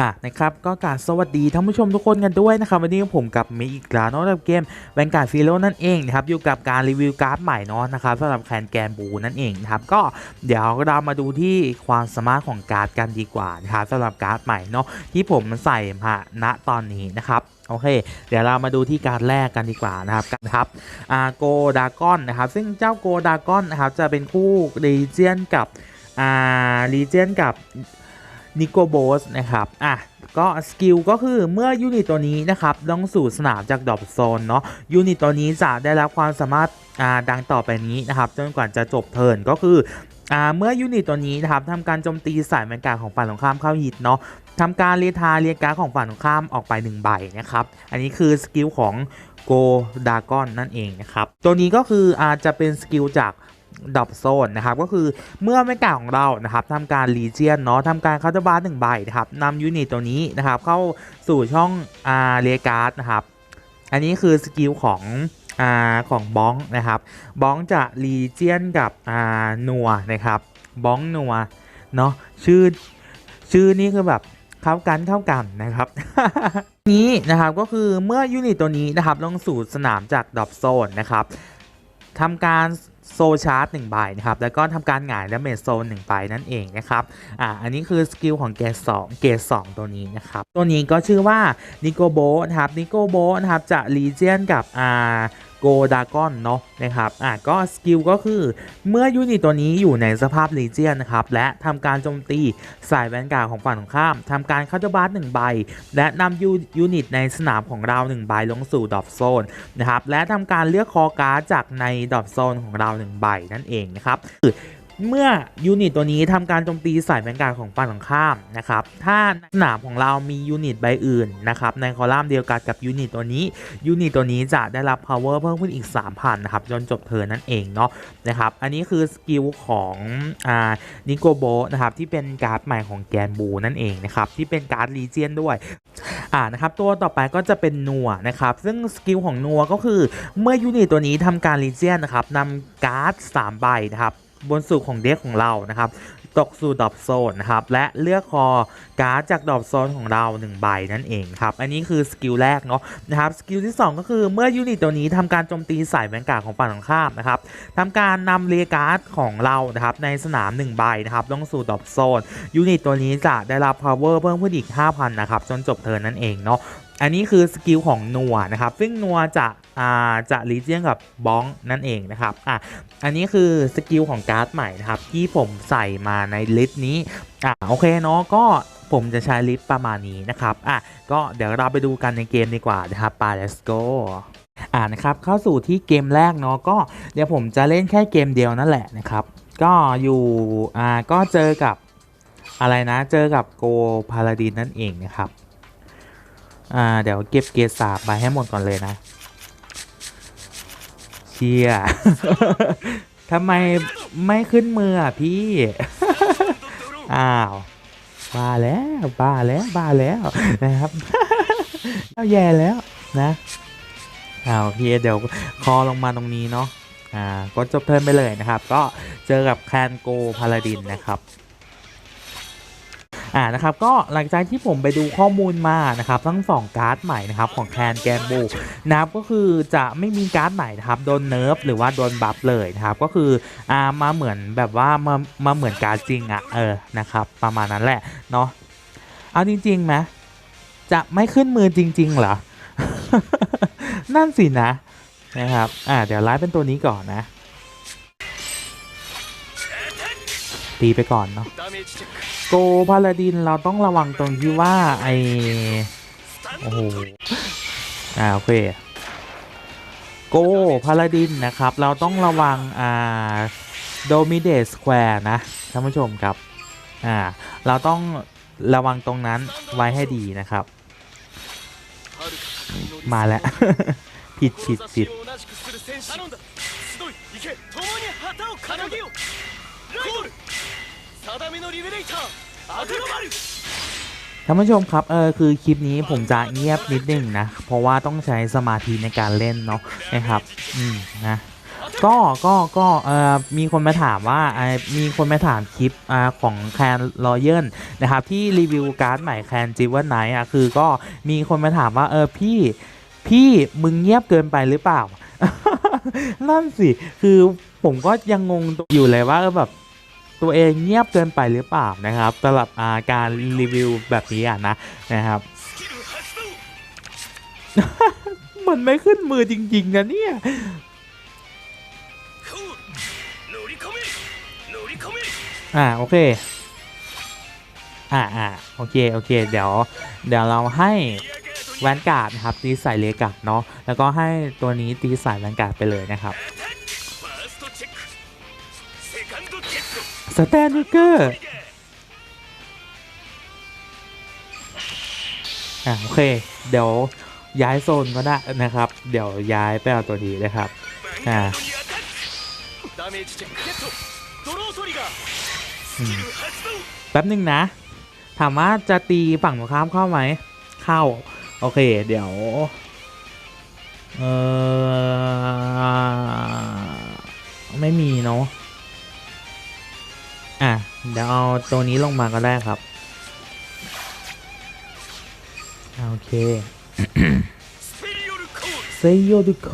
อะนะครับก็การสวัสดีท่านผู้ชมทุกคนกันด้วยนะครับวันนี้ผมกับมย์อีกแล้วเนาะกับเกมแวนการ์ดซีโร่นั่นเองนะครับอยู่กับการรีวิวการ์ดใหม่เนาะนะครับสำหรับแคนแกนบูนั่นเองนะครับก็เดี๋ยวเรามาดูที่ความสามารถของการ์ดกันดีกว่านะครับสำหรับการ์ดใหม่เนาะที่ผมใส่มาณตอนนี้นะครับโอเค เดี๋ยวเรามาดูที่การ์ดแรกกันดีกว่านะครับนะครับอาโกดากอนนะครับ ซึ่งเจ้าโกดากอนนะครับจะเป็นคู่รีเจียนกับอ่ารีเจียนกับ นิโกโบสนะครับอะก็สกิลก็คือเมื่อยูนิตตัวนี้นะครับลงสู่สนามจากดรอปโซนเนาะยูนิตตัวนี้จะได้รับความสามารถอ่าดังต่อไปนี้นะครับจนกว่าจะจบเทิร์นก็คืออ่าเมื่อยูนิตตัวนี้นะครับทำการโจมตีสายแมนการของฝ่ายตรงข้ามเข้าฮิตเนาะทำการเรียทาเรียการของฝ่ายตรงข้ามออกไป1ใบนะครับอันนี้คือสกิลของโกดากอนนั่นเองนะครับตัวนี้ก็คืออาจจะเป็นสกิลจาก ดอบโซนนะครับก็คือเมื่อไม่กาของเรานะครับทำการรีเจียนเนาะทำการคาร์ดบาร์หนึ่งใบนะครับนำยูนิตตัวนี้นะครับเข้าสู่ช่องอาเรียการ์ดนะครับอันนี้คือสกิลของอ่าของบ้องนะครับบ้องจะรีเจียนกับอ่านัวนะครับบ้องนัวเนาะชื่อชื่อนี้คือแบบเข้ากันเข้ากันนะครับนี้นะครับก็คือเมื่อยูนิตตัวนี้นะครับลงสู่สนามจากดอบโซนนะครับทำการ โซชาร์ปหนึ่งใบนะครับ แล้วก็ทำการหงายและเมจโซน1ใบนั่นเองนะครับ อ่า อันนี้คือสกิลของเกรด2เกรด2ตัวนี้นะครับ ตัวนี้ก็ชื่อว่านิโกโบนะครับ นิโกโบนะครับ จะรีเจียนกับ อ่า โกดากอนเนาะนะครับอะก็สกิลก็คือเมื่อยูนิตตัวนี้อยู่ในสภาพลีเจียนนะครับและทำการโจมตีสายแวนการ์ของฝั่งตรงข้ามทำการเข้าเจบาร์หนึ่งใบ และนำยูยูนิตในสนามของเรา1ใบลงสู่ดอปโซนนะครับและทำการเลือกคอการ์ดจากในดอปโซนของเรา1ใบนั่นเองนะครับ เมื่อยูนิตตัวนี้ทำการโจมตีสายแวนการของฝั่งตรงข้ามนะครับ ถ้าสนามของเรามียูนิตใบอื่นนะครับในคอลัมน์เดียวกันกับยูนิตตัวนี้ยูนิตตัวนี้จะได้รับ power เพิ่มขึ้นอีก 3,000นะครับจนจบเทิร์นนั่นเองเนาะนะครับ อันนี้คือสกิลของอ่านิโกโบนะครับที่เป็นการ์ดใหม่ของแกนบูนั่นเองนะครับที่เป็นการ์ดลีเจียนด้วยอ่านะครับตัวต่อไปก็จะเป็นนัวนะครับซึ่งสกิลของนัวก็คือเมื่อยูนิตตัวนี้ทำการลีเจียนนะครับนำการ์ด3ใบนะครับ บนสู่ของเด็กของเรานะครับ ตกสู่ดอปโซนนะครับ และเลือกคอการ์ดจากดอปโซนของเรา1ใบนั่นเองครับ อันนี้คือสกิลแรกเนาะนะครับ สกิลที่ 2 ก็คือเมื่อยูนิตตัวนี้ทำการโจมตีสายแวนกาของฝั่งตรงข้ามนะครับทำการนำเรียการ์ดของเรานะครับในสนาม1ใบนะครับลงสู่ดอปโซนยูนิตตัวนี้จะได้รับ power เพิ่มขึ้นอีก 5,000 นะครับ จนจบเทิร์นนั่นเองเนาะ อันนี้คือสกิลของนัวนะครับ ซึ่งนัวจะอ่าจะรีเจียนกับบ้องนั่นเองนะครับอะอันนี้คือสกิลของการ์ดใหม่นะครับ ที่ผมใส่มาในลิสต์นี้อะโอเคเนาะก็ผมจะใช้ลิสต์ประมาณนี้นะครับอะก็เดี๋ยวเราไปดูกันในเกมดีกว่านะครับไป let's go อ่านะครับเข้าสู่ที่เกมแรกเนาะก็เดี๋ยวผมจะเล่นแค่เกมเดียวนั่นแหละนะครับ ก็อยู่อ่าก็เจอกับอะไรนะเจอกับโกพาลาดินนั่นเองนะครับ อ่า เดี๋ยวเก็บเกียร์สามไปให้หมดก่อนเลยนะ เชียทำไมไม่ขึ้นมืออะพี่ อ้าวบ้าแล้วบ้าแล้วบ้าแล้วนะครับเอาแย่แล้วนะอ้าวพี่เดี๋ยวคอลงมาตรงนี้เนาะอ่าก็จบเทิร์นไปเลยนะครับ ก็เจอกับแคนโกพาลาดินนะครับ อ่านะครับก็หลังจากที่ผมไปดูข้อมูลมานะครับทั้ง 2 การ์ดใหม่นะครับของแคนแกมบูนะครับก็คือจะไม่มีการ์ดใหม่นะครับโดนเนิร์ฟหรือว่าโดนบัฟเลยนะครับก็คืออ่ามาเหมือนแบบว่ามามาเหมือนการ์ดจริงอะ่ะเออนะครับประมาณนั้นแหละเนาะเอาจริงๆไหมจะไม่ขึ้นมือจริง ๆ เหรอ นั่นสินะนะครับอ่าเดี๋ยวไลฟ์เป็นตัวนี้ก่อนนะ ตีไปก่อนเนาะ โกพาลาดินเราต้องระวังตรงที่ว่าไอโอ้โหอ่าโอเคโกพาลาดินนะครับ เราต้องระวังอ่าโดมิเดสแควร์นะท่านผู้ชมครับอ่าเราต้องระวังตรงนั้นไว้ให้ดีนะครับ มาแล้ว ผิดผิดผิด ท่านผู้ชมครับ เออคือคลิปนี้ผมจะเงียบนิดนึงนะ เพราะว่าต้องใช้สมาธิในการเล่นเนาะนะครับ อืมนะก็ก็ก็เอ่อมีคนมาถามว่าไอมีคนมาถามคลิปอ่าของแคนรอยัลนะครับที่รีวิวการ์ดใหม่แคนจิวันไนอะคือก็มีคนมาถามว่าเออพี่พี่มึงเงียบเกินไปหรือเปล่า นั่นสิ คือผมก็ยังงงอยู่เลยว่าแบบ ตัวเองเงียบเกินไปหรือเปล่านะครับสำหรับาการรีวิวแบบนี้อะนะนะครับ มันไม่ขึ้นมือจริง ๆ นะเนี่ยอ่าโอเคอ่าอ่าโอเคโอเค เดี๋ยว เดี๋ยวเราให้แวนการ์ดนะครับตีใส่เลกัดเนาะแล้วก็ให้ตัวนี้ตีใส่แวนการ์ดไปเลยนะครับ สแตนเกอร์อ่าโอเค เดี๋ยวย้ายโซนก็ได้นะครับ เดี๋ยวย้ายไปเอาตัวนี้นะครับอ่าแป๊บหนึ่งนะ ถามว่าจะตีฝั่งตรงข้ามเข้าไหม เข้า โอเค เดี๋ยว เออไม่มีเนาะ เดี๋ยวเอาตัวนี้ลงมาก็ได้ครับ โอเคเซโยดุโค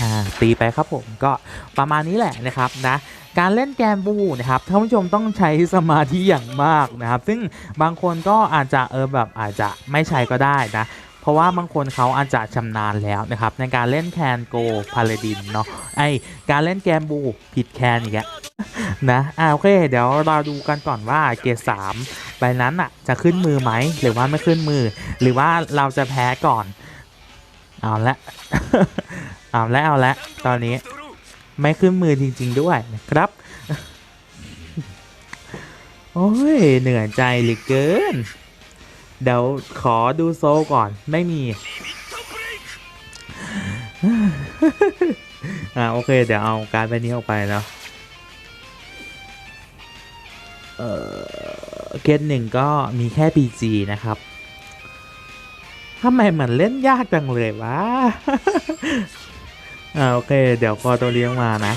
อ่าตีไปครับผมก็ประมาณนี้แหละนะครับนะการเล่นแกมบูนะครับท่านผู้ชมต้องใช้สมาธิอย่างมากนะครับ ซึ่งบางคนก็อาจจะเออแบบอาจจะไม่ใช้ก็ได้นะ เพราะว่าบางคนเขาอาจจะชำนาญแล้วนะครับในการเล่นแคนโกพาเลดินเนาะไอการเล่นแกมบูผิดแคนอีกแล้วนะอ่าโอเค เดี๋ยวเราดูกันก่อนว่าเกรดสามใบนั้นอะจะขึ้นมือไหมหรือว่าไม่ขึ้นมือ หรือว่าเราจะแพ้ก่อนเอาละเอาละเอาละตอนนี้ไม่ขึ้นมือจริง ๆ ด้วยนะครับ โอ้ยเหนื่อยใจเหลือเกิน เดี๋ยวขอดูโซก่อนไม่มี อ่าโอเค เดี๋ยวเอาการไปนี้ออกไปนะเออเกตหนึ่งก็มีแค่ PG นะครับทำไมมันเล่นยากจังเลยวะ อ่าโอเค เดี๋ยวพอตัวเลี้ยงมานะ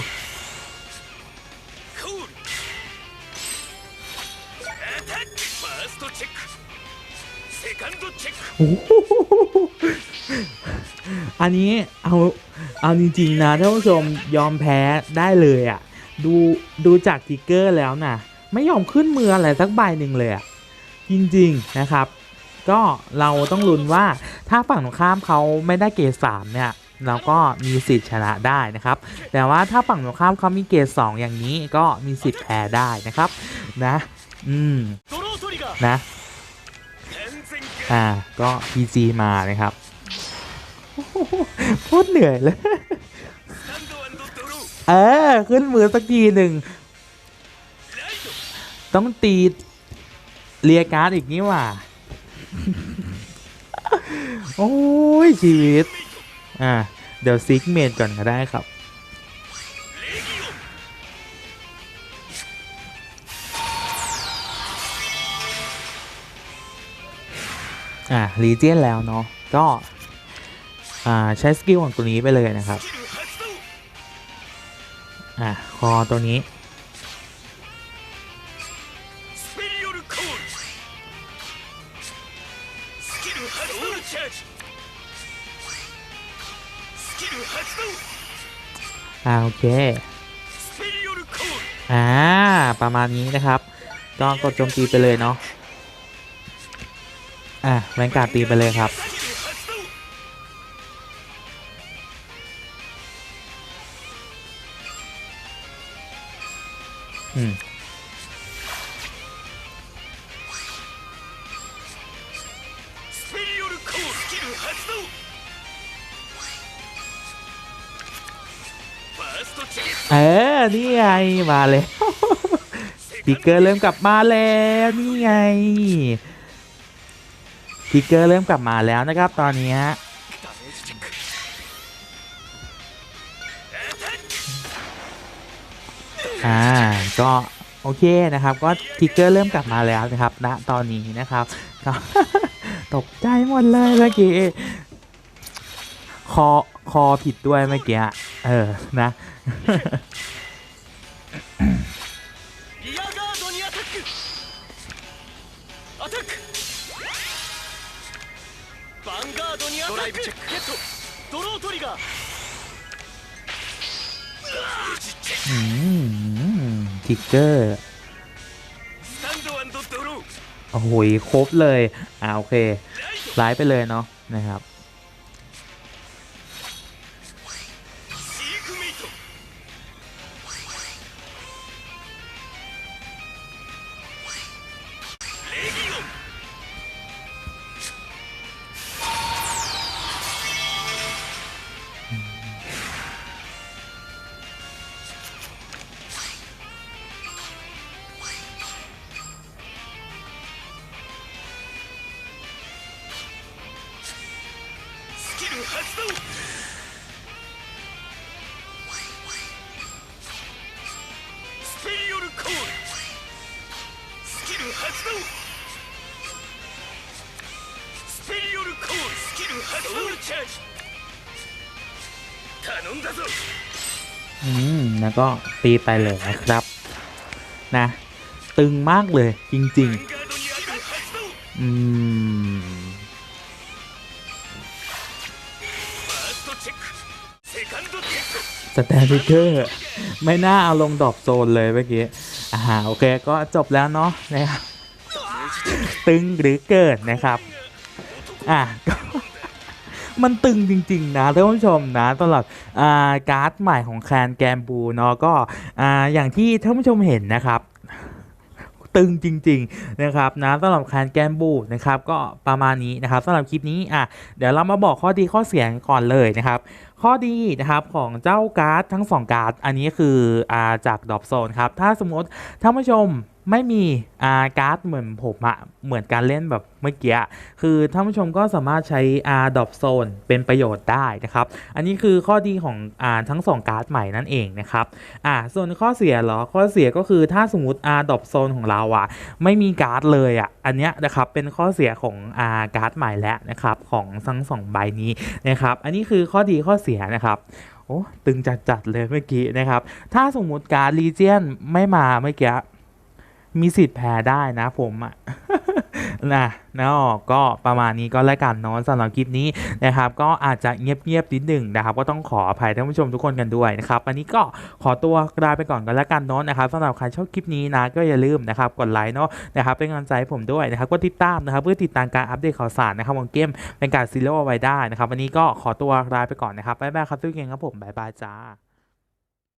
อันนี้เอาเอาจริงๆนะท่านผู้ชมยอมแพ้ได้เลยอะ่ะ ดูดูจากทิกเกอร์แล้วนะไม่ยอมขึ้นเมืออะไรสักใบหนึ่งเลยอะ่ะจริงๆนะครับ ก็เราต้องลุ้นว่าถ้าฝั่งตรงข้ามเขาไม่ได้เกรดสามเนี่ยเราก็มีสิทธิ์ชนะได้นะครับ แต่ว่าถ้าฝั่งตรงข้ามเขามีเกรดสองอย่างนี้ก็มีสิทธิ์แพ้ได้นะครับ นะ อืมนะ อ่าก็ PG มานะครับพูดเหนื่อยเลยเออขึ้นมือสักทีหนึ่ง ต้องตีเรียการ์ดอีกนี่ว่ะโอ้ยชีวิต อ่า เดี๋ยวซิกเมนก่อนก็ได้ครับ อะรีเจีนแล้วเนาะก็อ่าใช้สกิลของตัวนี้ไปเลยนะครับอะคอตัวนี้อ่าโอเคอ่าประมาณนี้นะครับก็กดโจมตีไปเลยเนาะ อะแมงกาตีไปเลยครับ อืม เออ นี่ไง มาแล้ว สติกเกอร์เริ่มกลับมาแล้ว นี่ไง ทิกเกอร์เริ่มกลับมาแล้วนะครับตอนนี้ฮะอ่าก็โอเคนะครับ ก็ทิกเกอร์เริ่มกลับมาแล้วนะครับณนะตอนนี้นะครับตกใจหมดเลยเมื่อกี้คอคอผิดด้วยเมื่อกี้เออนะ ヴァンガードにアタックドライブチェックゲットドロートリガー อืมทิกเกอร์ スタンドドロー โอ้โหครบเลยอ่าโอเค ライト ไลฟ์ไปเลยเนาะนะครับ スペリオルコールスキル発動チャージ頼んだぞอืมแล้วก็ตีไปเลยนะครับ นะ ตึงมากเลยจริง ๆ อืมสแตนพิเกอร์ ไม่น่าเอาลงดอบโซนเลยเมื่อกี้ อ่า โอเค ก็จบแล้วเนาะนะครับ ตึงหรือเกิดนะครับ อะก็มันตึงจริงๆนะท่านผู้ชมนะสำหรับอ่าการ์ดใหม่ของแคนแกมบูเนาะก็อ่าอย่างที่ท่านผู้ชมเห็นนะครับ ตึงจริง ๆ นะครับนะสำหรับแคนแกมบูนะครับ ก็ประมาณนี้นะครับสำหรับคลิปนี้อะเดี๋ยวเรามาบอกข้อดีข้อเสียก่อนเลยนะครับ ข้อดีนะครับของเจ้าการ์ดทั้ง 2 การ์ดอันนี้คืออ่าจากดอปโซนครับถ้าสมมติท่านผู้ชม ไม่มีอ่าการ์ดเหมือนผมอะเหมือนการเล่นแบบเมื่อกี้คือท่านผู้ชมก็สามารถใช้อาดอปโซนเป็นประโยชน์ได้นะครับ อันนี้คือข้อดีของอ่าทั้ง 2 การ์ดใหม่นั่นเองนะครับอ่าส่วนข้อเสียเหรอข้อเสียก็คือถ้าสมมติอาดอปโซนของเราอะไม่มีการ์ดเลยอะอันเนี้ยนะครับเป็นข้อเสียของอาการ์ดใหม่แล้วนะครับของทั้งสองใบนี้นะครับอันนี้คือข้อดีข้อเสียนะครับโอ้ตึงจัดๆเลยเมื่อกี้นะครับถ้าสมมุติการลีเจียนไม่มาเมื่อกี้ มีสิทธิ์แพ้ได้นะผมอะนะนะก็ประมาณนี้ก็แล้วกันเนาะสำหรับคลิปนี้นะครับ ก็อาจจะเงียบๆนิดหนึ่งนะครับ ก็ต้องขออภัยท่านผู้ชมทุกคนกันด้วยนะครับอันนี้ก็ขอตัวลาไปก่อนกันแล้วกันเนาะนะครับสำหรับใครชอบคลิปนี้นะก็อย่าลืมนะครับกดไลค์เนาะนะครับเป็นกำลังใจให้ผมด้วยนะครับก็ติดตามนะครับเพื่อติดตามการอัปเดตข่าวสารนะครับของเกมเป็นการซีโร่เอาไว้ได้นะครับวันนี้ก็ขอตัวลาไปก่อนนะครับบ๊ายบายครับทุกคนครับผมบ๊ายบายจ้า